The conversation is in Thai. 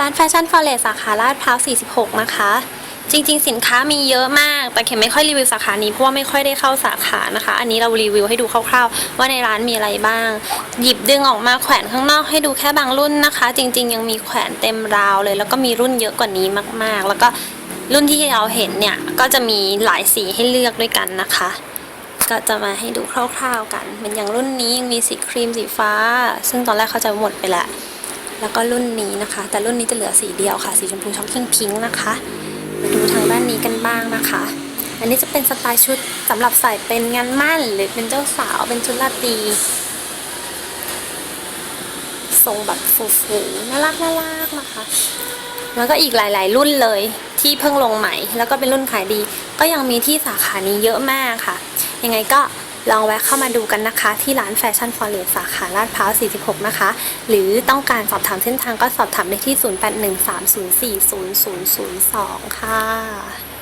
ร้านแฟชั่นฟอเรสสาขาลาดพร้าว 46 นะคะ จริงๆ สินค้ามีเยอะมาก แต่เข็มไม่ค่อยรีวิวสาขานี้เพราะว่าไม่ค่อยได้เข้าสาขานะคะ อันนี้เรารีวิวให้ดูคร่าวๆ ว่าในร้านมีอะไรบ้าง หยิบดึงออกมาแขวนข้างนอกให้ดูแค่บางรุ่นนะคะ จริง ๆ ยังมีแขวนเต็มราวเลย แล้วก็มีรุ่นเยอะกว่านี้มากๆ แล้วก็รุ่นที่เราเห็นเนี่ยก็จะมีหลายสีให้เลือกด้วยกันนะคะ ก็จะมาให้ดูคร่าวๆกันเป็นอย่างรุ่นนี้ยังมีสีครีมสีฟ้า ซึ่งตอนแรกเขาจะหมดไปแล้ว แล้วก็รุ่นนี้นะคะ แต่รุ่นนี้จะเหลือสีเดียวค่ะ สีชมพูช็อกกิ้งพิงค์นะคะมาดูทางด้านนี้กันบ้างนะคะ อันนี้จะเป็นสไตล์ชุดสำหรับใส่เป็นงานมั่น หรือเป็นเจ้าสาวเป็นชุดราตรีทรงแบบฟูๆน่ารักน่ารักนะคะ แล้วก็อีกหลาย ๆ รุ่นเลยที่เพิ่งลงใหม่ แล้วก็เป็นรุ่นขายดี ก็ยังมีที่สาขานี้เยอะมากค่ะ ยังไงก็ ลองแวะเข้ามาดูกันนะคะ ที่ร้านแฟชั่นฟอร์เรสสาขาลาดพร้าว 46 นะคะ หรือต้องการสอบถามเส้นทางก็สอบถามได้ที่ 0813040002 ค่ะ